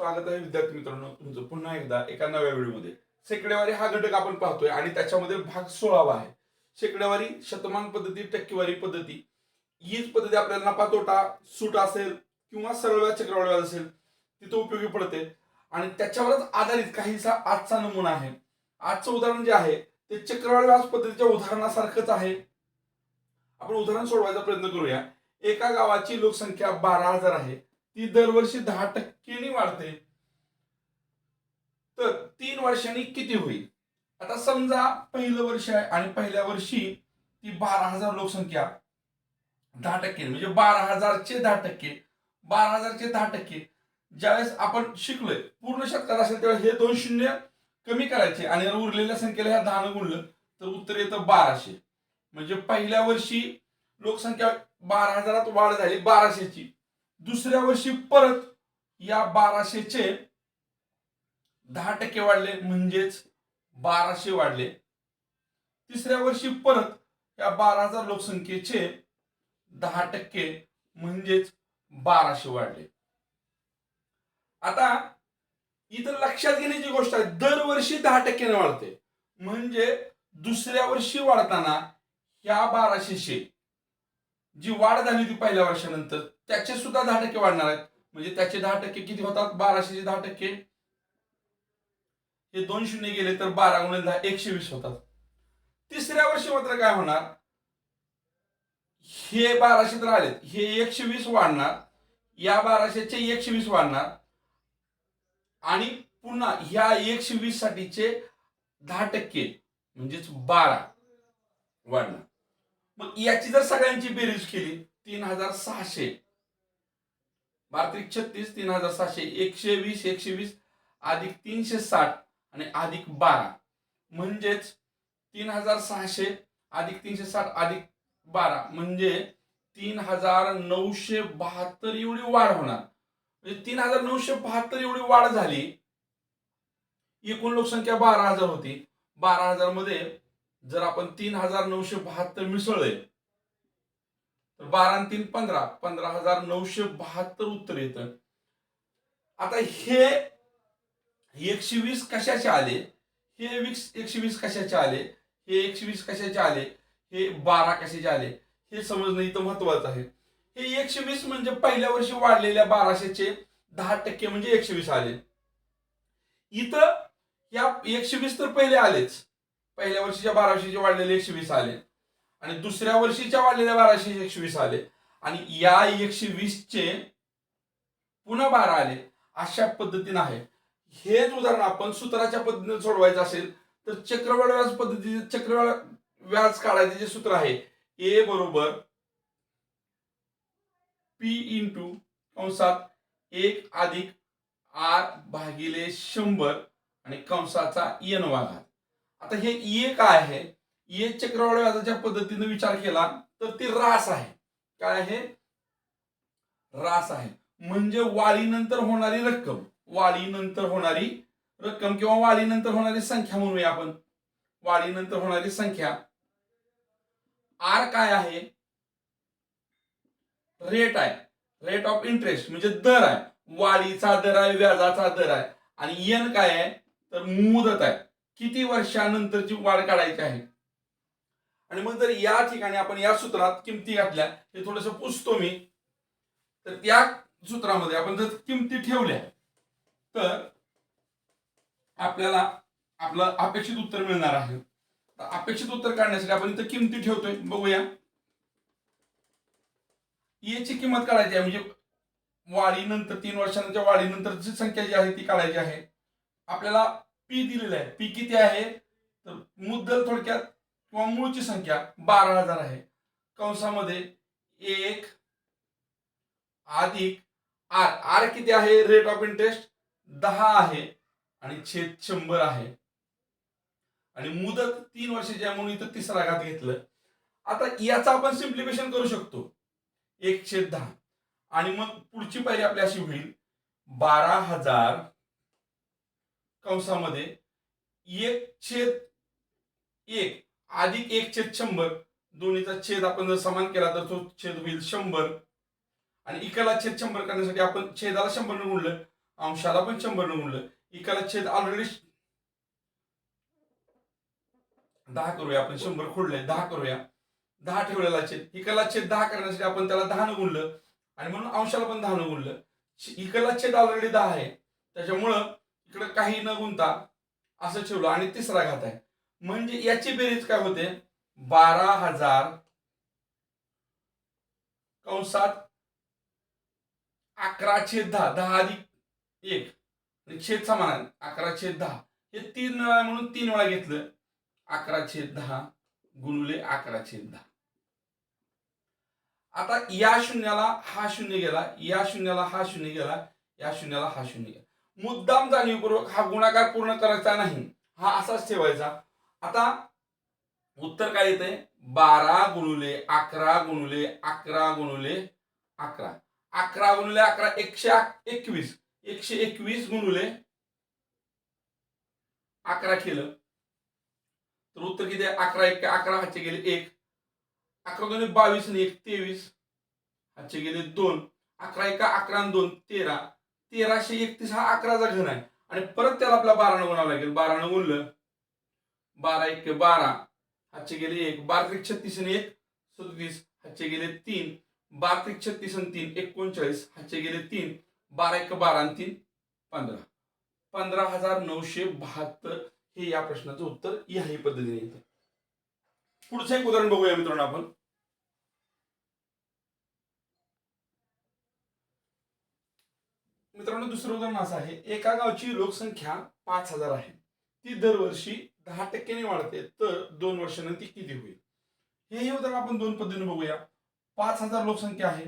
स्वागत आहे विद्यार्थी मित्रांनो तुमचं पुन्हा एकदा एका नव्या व्हिडिओमध्ये. शेकडेवारी हा घटक आपण पाहतोय आणि त्याच्यामध्ये भाग सोळावा आहे. शेकडेवारी शतमान पद्धती टक्केवारी पद्धती हीच पद्धती आपल्याला नफा तोटा सूट असेल किंवा सरळ व्याज चक्रवाढ व्याज असेल तिथं उपयोगी पडते. आणि त्याच्यावरच आधारित काहीसा आजचा नमुना आहे. आजचं उदाहरण जे आहे ते चक्रवाढ व्याज पद्धतीच्या उदाहरणासारखंच आहे. आपण उदाहरण सोडवायचा प्रयत्न करूया. एका गावाची लोकसंख्या बारा हजार आहे. ती दरवर्षी दहा टक्क्यांनी वाढते. तर तीन वर्षांनी किती होईल? आता समजा पहिलं वर्ष आहे आणि पहिल्या वर्षी ती बारा हजार लोकसंख्या दहा टक्के म्हणजे बारा हजारचे दहा टक्के बारा हजारचे दहा टक्के. ज्यावेळेस आपण शिकलोय पूर्ण शतकात असेल तेव्हा हे दोन शून्य कमी करायचे आणि उरलेल्या संख्येला ह्या दहानं गुणलं तर उत्तर येतं बाराशे. म्हणजे पहिल्या वर्षी लोकसंख्या बारा हजारात वाढ झाली बाराशेची. दुसऱ्या वर्षी परत या बाराशेचे दहा टक्के वाढले म्हणजेच बाराशे वाढले. तिसऱ्या वर्षी परत या बारा हजार लोकसंख्येचे दहा टक्के म्हणजेच बाराशे वाढले. आता इथं लक्षात घेण्याची गोष्ट आहे दरवर्षी दहा टक्क्याने वाढते. म्हणजे दुसऱ्या वर्षी वाढताना ह्या बाराशेशे जी वाढ झाली होती पहिल्या वर्षानंतर त्याचे सुद्धा दहा टक्के वाढणार आहेत. म्हणजे त्याचे दहा टक्के किती होतात? बाराशेचे दहा टक्के. हे दोन शून्य गेले तर बारा गुणिले दहा एकशे वीस होतात. तिसऱ्या वर्षी मात्र काय होणार? हे बाराशे तर आलेत. हे एकशे वीस वाढणार. या बाराशेचे एकशे वीस वाढणार. आणि पुन्हा ह्या एकशे वीस साठीचे दहा टक्के म्हणजेच बारा वाढणार. मग याची जर सगळ्यांची बेरीज केली तीन हजार सहाशे. बारा छत्तीस तीन हजार सहाशे एकशे वीस एकशे वीस अधिक तीनशे साठ आणि अधिक बारा. म्हणजेच तीन हजार सहाशे अधिक तीनशे साठ अधिक बारा. म्हणजे तीन हजार नऊशे बहात्तर एवढी वाढ होणार. म्हणजे तीन हजार नऊशे बहात्तर एवढी वाढ झाली. एकूण लोकसंख्या बारा हजार होती. बारा हजारमध्ये जर आपण तीन हजार नऊशे बहात्तर मिसळले तर बारा आणि तीन पंधरा पंधरा हजार नऊशे बहात्तर उत्तर येत. आता हे एकशे वीस कशाचे आले? हे वीस एकशे वीस कशाचे आले? हे एकशे वीस कशाचे आले? हे बारा कशाचे आले? हे समजणं इथं महत्वाचं आहे. हे एकशे वीस म्हणजे पहिल्या वर्षी वाढलेल्या बाराशेचे दहा टक्के म्हणजे एकशे वीस आले. इथं या एकशे वीस तर पहिले आलेच. पहिल्या वर्षीच्या बाराशेचे वाढलेले एकशे वीस आले. आणि दुसऱ्या वर्षीच्या वाढलेल्या बाराशे एकशे वीस आले. आणि या एकशे वीसचे पुन्हा बारा आले. अशा पद्धतीनं आहे. हेच उदाहरण आपण सूत्राच्या पद्धतीने सोडवायचं असेल तर चक्रवाढ व्याज पद्धतीचे चक्रवाढ व्याज काढायचे जे सूत्र आहे ए बरोबर पी इंटू कंसात एक अधिक आर भागिले शंभर आणि कंसाचा एन वाघात आता हे ए काय आहे? ये चक्रवाढ व्याजाच्या पद्धतीने विचार केला तर ती रास आहे. काय आहे? रास आहे. म्हणजे वाढीनंतर होणारी रक्कम. वाढीनंतर होणारी रक्कम किंवा वाढीनंतर होणारी संख्या म्हणूया आपण. वाढीनंतर होणारी संख्या. आर काय आहे? रेट आहे. रेट ऑफ इंटरेस्ट म्हणजे दर आहे. वाढीचा दर आहे व्याजाचा दर आहे. आणि एन काय आहे? तर मुदत आहे. किती वर्षानंतरची वाढ काढायची आहे? आणि मग जर या ठिकाणी आपण या सूत्रात किमती घातल्या हे थोडस पुसतो मी. तर त्या सूत्रामध्ये आपण जर किमती ठेवल्या तर आपल्याला आपलं अपेक्षित उत्तर मिळणार आहे. अपेक्षित उत्तर काढण्यासाठी आपण इथं किमती ठेवतोय. बघूया. E याची किंमत काढायची आहे म्हणजे वाढीनंतर तीन वर्षांच्या वाढीनंतरची संख्या जी आहे ती काढायची आहे. आपल्याला पी दिलेलं आहे. पी किती आहे? तर मुद्दल थोडक्यात किंवा मूळची संख्या बारा हजार आहे. कंसामध्ये एक अधिक आर. आर किती आहे? रेट ऑफ इंटरेस्ट दहा आहे आणि छेद शंभर आहे. आणि मुदत तीन वर्षाची आहे म्हणून इथं तिसरा घात घेतलं. आता याचा आपण सिम्प्लिफिकेशन करू शकतो. एक छेद दहा. आणि मग पुढची पायरी आपली अशी होईल. बारा हजार कंसामध्ये एक छेद एक. अधिक एक छेद शंभर. दोन्हीचा छेद आपण जर समान केला तर तो छेद होईल शंभर. आणि इकाला छेद शंभर करण्यासाठी आपण छेदाला शंभर गुणलं अंशाला पण शंभर न गुणलं. एकाला छेद ऑलरेडी दहा करूया आपण शंभर खोडले दहा करूया. दहा ठेवलेला छेद. इकाला छेद दहा करण्यासाठी आपण त्याला दहा न गुणलं आणि म्हणून अंशाला पण दहा न गुणलं. इकाला छेद ऑलरेडी दहा आहे. त्याच्यामुळं इकडं काही न गुणता असं ठेवलं आणि तिसरा घात आहे. म्हणजे याची बेरीज काय होते? बारा हजार कंसात अकरा छेद दहा दहा अधिक एक म्हणजे छेद समान आहे. अकरा छेद दहा. हे तीन वेळा म्हणून तीन वेळा घेतलं. अकरा छेद दहा गुणुले अकरा छेद दहा. आता या शून्याला हा शून्य गेला या शून्याला हा शून्य गेला या शून्याला हा शून्य गेला. मुद्दाम जाणीवपूर्वक हा गुणाकार पूर्ण करायचा नाही. हा असाच ठेवायचा. आता उत्तर काय येते बारा गुणुले अकरा गुणुले अकरा गुणुले अकरा. अकरा गुणुले अकरा एकशे एकवीस. एकशे एकवीस गुणुले अकरा केलं. तर उत्तर किती आहे? अकरा एक अकरा हातचे गेले एक. अकरा दोन बावीस आणि एक तेवीस हातचे गेले दोन. अकरा एका अकरा दोन तेरा. तेराशे एकतीस हा अकराचा घन आहे. आणि परत त्याला आपला बारानं गुणावं लागेल. बारानं गुणलं बारा एक बारा. हातचे गेले एक. बारा त्रिक छत्तीस आणि एक. सदतीस. हातचे गेले तीन. बारा त्रिक छत्तीस आणि तीन. एकोणचाळीस. हातचे गेले तीन. बारा एक बारा आणि तीन. पंधरा. पंधरा हजार नऊशे बहात्तर हे या प्रश्नाचं उत्तर याही पद्धतीने येतं. पुढचं एक उदाहरण बघूया मित्रांनो आपण. मित्रांनो दुसरं उदाहरण असं आहे. एका गावची लोकसंख्या पाच हजार आहे. ती दरवर्षी दहा टक्क्याने वाढते. तर दोन वर्षानंतर ती किती होईल? हेही उदाहरण आपण दोन पद्धतीने बघूया. पाच हजार लोकसंख्या आहे.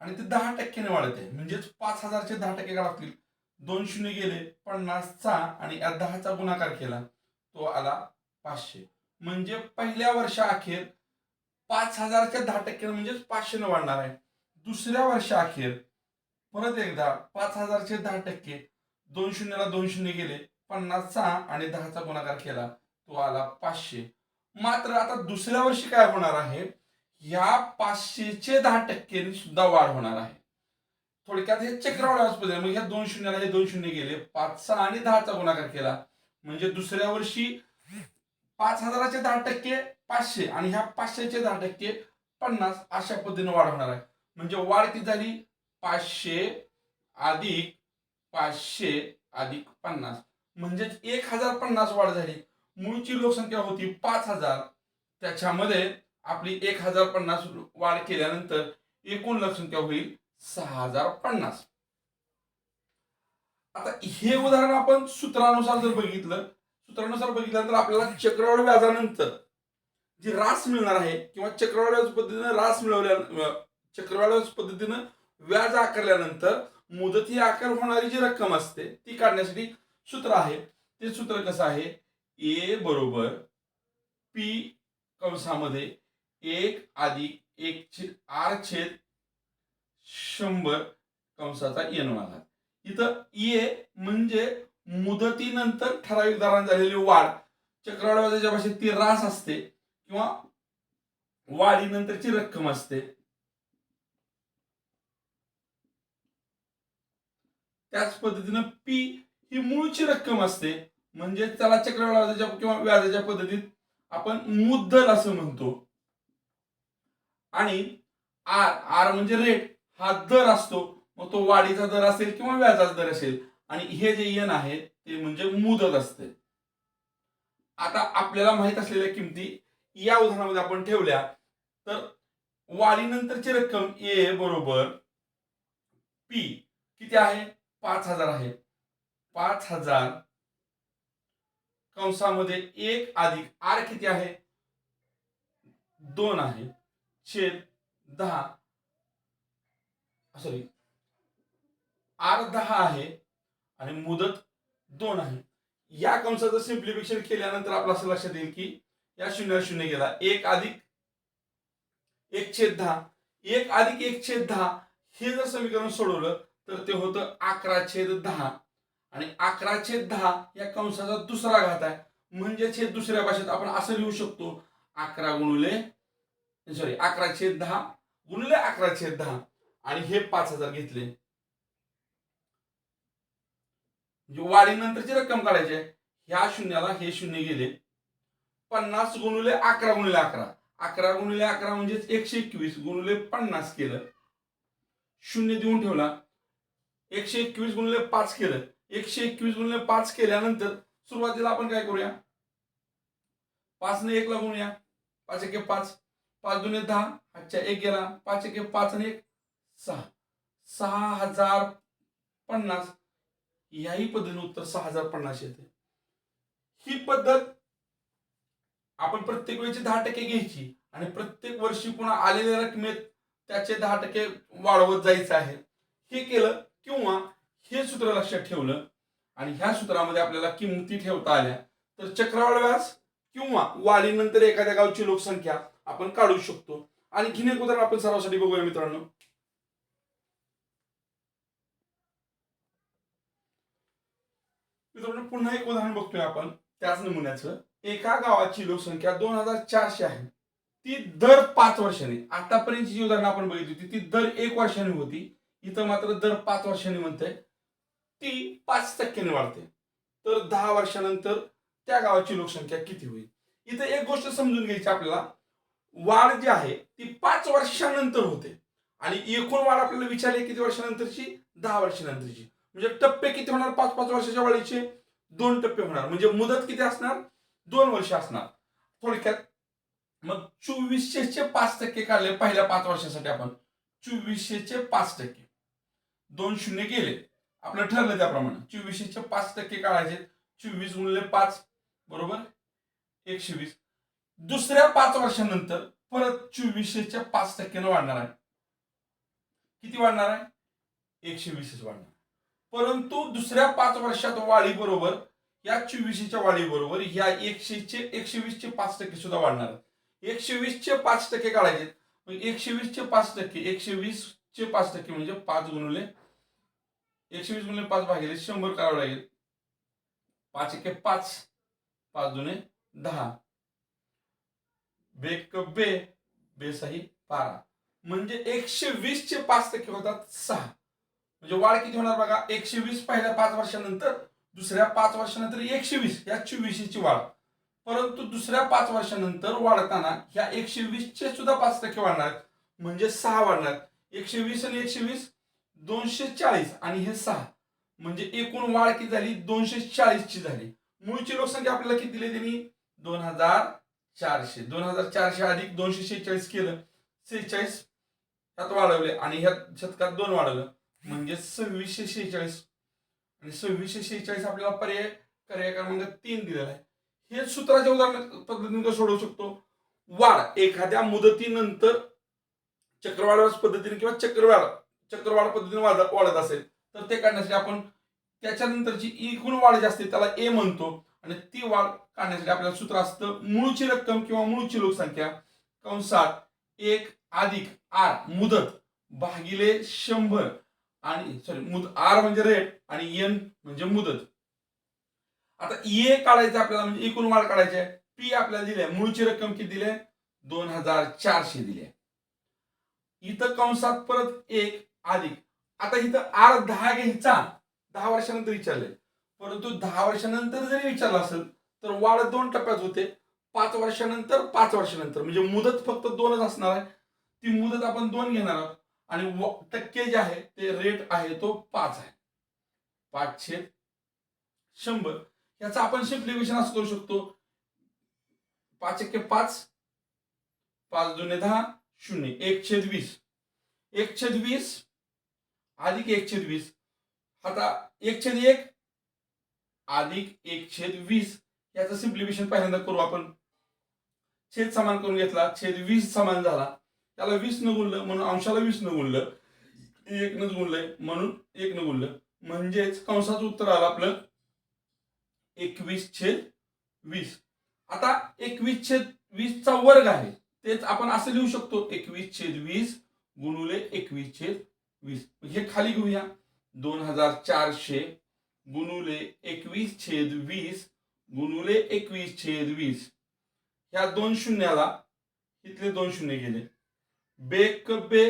आणि ते दहा टक्क्याने वाढते. म्हणजेच पाच हजारचे दहा टक्के लागतील दोन शून्य गेले पन्नासचा आणि या दहाचा गुणाकार केला तो आला पाचशे. म्हणजे पहिल्या वर्षा अखेर पाच हजारच्या दहा टक्के म्हणजेच पाचशे न वाढणार आहे. दुसऱ्या वर्षा अखेर परत एकदा पाच हजारचे दहा टक्के दोन शून्यला दोन शून्य गेले पन्नासचा आणि दहाचा गुणाकार केला तो आला पाचशे. मात्र आता दुसऱ्या वर्षी काय होणार आहे? ह्या पाचशेचे दहा टक्क्यांनी सुद्धा वाढ होणार आहे. थोडक्यात हे चक्रवाढ मग ह्या दोन शून्यला हे दोन शून्य गेले पाचचा आणि दहाचा गुणाकार केला. म्हणजे दुसऱ्या वर्षी पाच हजाराचे दहा टक्के पाचशे आणि ह्या पाचशेचे दहा टक्के पन्नास अशा पद्धतीने वाढ होणार आहे. म्हणजे वाढ किती झाली? पाचशे अधिक पाचशे अधिक पन्नास. म्हणजेच एक हजार पन्नास वाढ झाली. मूळची लोकसंख्या होती पाच हजार. त्याच्यामध्ये आपली एक हजार पन्नास वाढ केल्यानंतर एकूण लोकसंख्या होईल सहा हजार पन्नास. आता हे उदाहरण आपण सूत्रानुसार जर बघितलं सूत्रानुसार बघितल्यानंतर आपल्याला चक्रवाढ व्याजानंतर जी रास मिळणार आहे किंवा चक्रवाढ व्याज पद्धतीनं रास मिळवल्या चक्रवाढ व्याज पद्धतीनं व्याज आकारल्यानंतर मुदती आकार होणारी जी रक्कम असते ती काढण्यासाठी सूत्र आहे. ते सूत्र कसं आहे? ए बरोबर पी कंसामध्ये एक अधिक एक छेद आर छेद शंभर कंसाचा एन वाला. इथं ए म्हणजे मुदतीनंतर ठराविक दराने झालेली वाढ. चक्रवाढ व्याजाच्या भाषेत ती रास असते किंवा वाढीनंतरची रक्कम असते. त्याच पद्धतीनं पी ही मूळची रक्कम असते. म्हणजे त्याला चक्रवाढ किंवा व्याजाच्या पद्धतीत आपण मुद्दल असं म्हणतो. आणि आर आर म्हणजे रेट हा दर असतो. मग तो वाढीचा दर असेल किंवा व्याजाचा दर असेल. आणि हे जे एन आहे ते म्हणजे मुदत असते. आता आपल्याला माहीत असलेल्या किमती या उदाहरणामध्ये आपण ठेवल्या. तर वाढीनंतरची रक्कम ए बरोबर पी किती आहे? पाच हजार आहे. पाच हजार कंसामध्ये एक अधिक आर किती आहे? दोन आहे. छेद दहा. सॉरी. आर दहा आहे आणि मुदत दोन आहे. या कंसाचं सिम्प्लिफिकेशन केल्यानंतर आपलं असं लक्षात येईल की या शून्य शून्य गेला. एक अधिक एक छेद दहा. एक अधिक एक छेद दहा हे जर समीकरण सोडवलं तर ते होतं अकरा छेद दहा. आणि अकरा छेद दहा या कंसाचा दुसरा घात आहे. म्हणजेच हे दुसऱ्या भाषेत आपण असं लिहू शकतो अकरा गुणुले सॉरी अकरा छेद दहा गुणिले अकरा छेद दहा. आणि हे पाच हजार घेतले. म्हणजे वाढीनंतरची रक्कम काढायची आहे. ह्या शून्याला हे शून्य गेले. पन्नास गुणुले अकरा गुणले अकरा. अकरा गुणले अकरा म्हणजेच एकशे एकवीस गुणुले पन्नास केलं. शून्य देऊन ठेवला. एकशे एकवीस गुणिले पाच केलं. एकशे एकवीस गुणिले पाच केल्यानंतर सुरुवातीला आपण काय करूया? पाचने एकला गुणूया पाच एके पाच. पाच दुने दहा. आजच्या एक गेला. पाच एके पाच आणि एक सहा. सहा हजार पन्नास. याही पद्धतीने उत्तर सहा हजार पन्नास येते. ही पद्धत आपण प्रत्येक वेळेची दहा टक्के घ्यायची आणि प्रत्येक वर्षी पुन्हा आलेल्या रकमेत त्याचे दहा टक्के वाढवत जायचं आहे. हे केलं किंवा हे सूत्र लक्षात ठेवलं आणि ह्या सूत्रामध्ये आपल्याला किमती ठेवता आल्या तर चक्रवाढ व्यास किंवा वाढीनंतर एखाद्या गावची लोकसंख्या आपण काढू शकतो. आणि घेणे एक उदाहरण आपण सरावासाठी बघूया मित्रांनो. मित्रांनो पुन्हा एक उदाहरण बघतोय आपण. त्याच नमुन्याचं. एका गावाची लोकसंख्या दोन हजार चारशे आहे. ती दर पाच वर्षाने. आतापर्यंत जी उदाहरणं आपण बघितली होती ती दर एक वर्षाने होती. इथं मात्र दर पाच वर्षांनी म्हणते ती पाच टक्क्याने वाढते. तर दहा वर्षानंतर त्या गावाची लोकसंख्या किती होईल? इथं एक गोष्ट समजून घ्यायची आपल्याला वाढ जी आहे ती पाच वर्षानंतर होते. आणि एकूण वाढ आपल्याला विचारली किती वर्षानंतरची? दहा वर्षानंतरची. म्हणजे टप्पे किती होणार? पाच पाच वर्षाच्या वाढीचे? दोन टप्पे होणार. म्हणजे मुदत किती असणार? दोन वर्ष असणार. थोडक्यात मग चोवीसशेचे पाच टक्के काढले पहिल्या पाच वर्षासाठी आपण. चोवीसशेचे पाच टक्के. दोन शून्य गेले आपलं ठरलं त्याप्रमाणे. चोवीसशेचे पाच टक्के काढायचे. चोवीस गुणले पाच बरोबर? एकशे वीस दुसऱ्या पाच वर्षानंतर परत चोवीसशेच्या पाच टक्क्यानं वाढणार आहे. किती वाढणार आहे? एकशे वीसच वाढणार. परंतु दुसऱ्या पाच वर्षात वाढी बरोबर या चोवीसशेच्या वाढी बरोबर ह्या एकशेचे एकशे वीसचे पाच टक्के सुद्धा वाढणार आहेत. एकशे वीसचे पाच टक्के काढायचे. एकशे वीसचे पाच टक्के एकशे वीस चे पाच टक्के म्हणजे पाच गुणुले एकशे वीस गुणिले पाच भागिले शंभर करावं लागेल. पाच एके पाच पाच जुने दहा. बेक बे बेसाही बारा. म्हणजे एकशे वीस चे पाच टक्के होतात सहा. म्हणजे वाढ किती होणार बघा? एकशे वीस पहिल्या पाच वर्षानंतर दुसऱ्या पाच वर्षानंतर एकशे वीस या चोवीसची वाढ. परंतु दुसऱ्या पाच वर्षानंतर वाढताना ह्या एकशे वीसचे सुद्धा पाच टक्के वाढणार म्हणजे सहा वाढणार एकशे वीस आणि एकशे वीस दोनशे चाळीस आणि हे सहा. म्हणजे एकूण वाढ किती झाली? दोनशे चाळीसची झाली. मूळची लोकसंख्या आपल्याला किती दिली त्यांनी? दोन हजार चारशे. दोन हजार चारशे अधिक दोनशे शेहेचाळीस केलं शेहेचाळीस ह्यात वाढवले आणि ह्या शतकात दोन वाढवलं. म्हणजे सव्वीसशे शेहेचाळीस आणि सव्वीसशे शेहेचाळीस आपल्याला पर्याय पर्याय क्रमांक तीन दिलेला आहे. हे सूत्राच्या उदाहरण पद्धतीने सोडवू शकतो. वाढ एखाद्या मुदतीनंतर चक्रवाढ पद्धतीने किंवा चक्रवाढ चक्रवाढ पद्धतीने वाढत वाढत असेल तर ते काढण्यासाठी आपण त्याच्यानंतरची एकूण वाढ जी असते त्याला ए म्हणतो. आणि ती वाढ काढण्यासाठी आपल्याला सूत्र असतं मूळची रक्कम किंवा मूळची लोकसंख्या कंसात एक अधिक आर मुदत भागिले शंभर. आणि सॉरी मुद आर म्हणजे रेट आणि एन म्हणजे मुदत. आता ए काढायचं आपल्याला म्हणजे एकूण वाढ काढायची आहे. पी आपल्याला दिली आहे. मूळची रक्कम किती दिली आहे? दोन हजार चारशे दिली आहे. इथं कंसात परत एक अधिक. आता इथं आर दहा घ्यायचा. दहा वर्षानंतर विचारले परंतु दहा वर्षानंतर जरी विचारलं असेल तर वाढ दोन टप्प्यात होते. पाच वर्षानंतर पाच वर्षानंतर. म्हणजे मुदत फक्त दोनच असणार आहे. ती मुदत आपण दोन घेणार आहोत. आणि व- टक्के जे आहे ते रेट आहे तो पाच आहे. पाचशे शंभर. याचा आपण सिम्प्लिफिकेशन असं करू शकतो. पाच एक पाच. पाच जुने दहा. शून्य. एक छेद वीस. एक छेद वीस अधिक एक छेद वीस. आता एक छेद एक अधिक एक छेद वीस. याचं सिम्प्लिफिकेशन पहिल्यांदा करू आपण. छेद समान करून घेतला. छेद वीस समान झाला. त्याला वीस न गुणलं म्हणून अंशाला वीस न गुणलं. एक न गुणलंय म्हणून एक न गुणलं. म्हणजेच कंसाचं उत्तर आलं आपलं एकवीस छेद वीस. आता एकवीस छेद वीसचा वर्ग आहे. तेच आपण असं लिहू शकतो एकवीस छेद वीस गुणुले एकवीस छेद वीस. हे खाली घेऊया. दोन हजार चारशे गुणुले एकवीस छेद वीस गुणुले एकवीस छेद वीस. ह्या दोन शून्याला इथले दोन शून्य गेले. बेक बे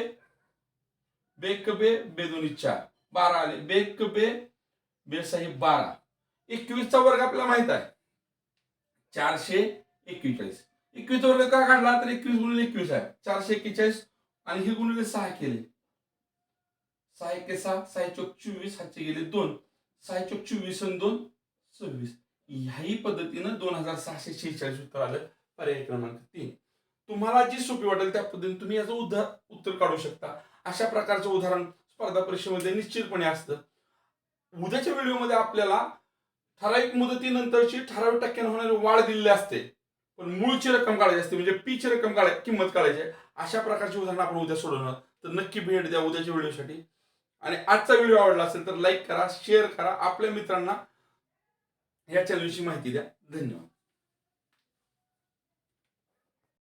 बेक बे बे दोन्ही चार. बारा आले. बेक बे बेसाही बारा. एकवीसचा वर्ग आपल्याला माहीत आहे. चारशे एक्केचाळीस एकवीस वर्ग का काढला? तर एकवीस गुणिले एकवीस आहे. चारशे एक्केचाळीस आणि हे गुणिले सहा केले. सहा एके सहा सहा चौक चोवीस हातचे गेले दोन. सहा चौक चोवीस आणि दोन सव्वीस. ह्याही पद्धतीनं दोन हजार सहाशे शेहेचाळीस उत्तर आलं. पर्याय क्रमांक तीन. तुम्हाला जी सोपी वाटेल त्या पद्धतीने तुम्ही याचं उदार उत्तर काढू शकता. अशा प्रकारचं उदाहरण स्पर्धा परीक्षेमध्ये निश्चितपणे असतं. उद्याच्या व्हिडिओमध्ये आपल्याला ठराविक मुदतीनंतरची ठराविक टक्क्याने होणारी वाढ दिलेली असते. पण मूळची रक्कम काढायची असते म्हणजे पीची रक्कम काढाय किंमत काढायची आहे. अशा प्रकारची उदाहरणं आपण उद्या सोडवणार तर नक्की भेट द्या उद्याच्या व्हिडिओसाठी. आणि आजचा व्हिडिओ आवडला असेल तर लाईक करा शेअर करा. आपल्या मित्रांना या चॅनलची माहिती द्या. धन्यवाद.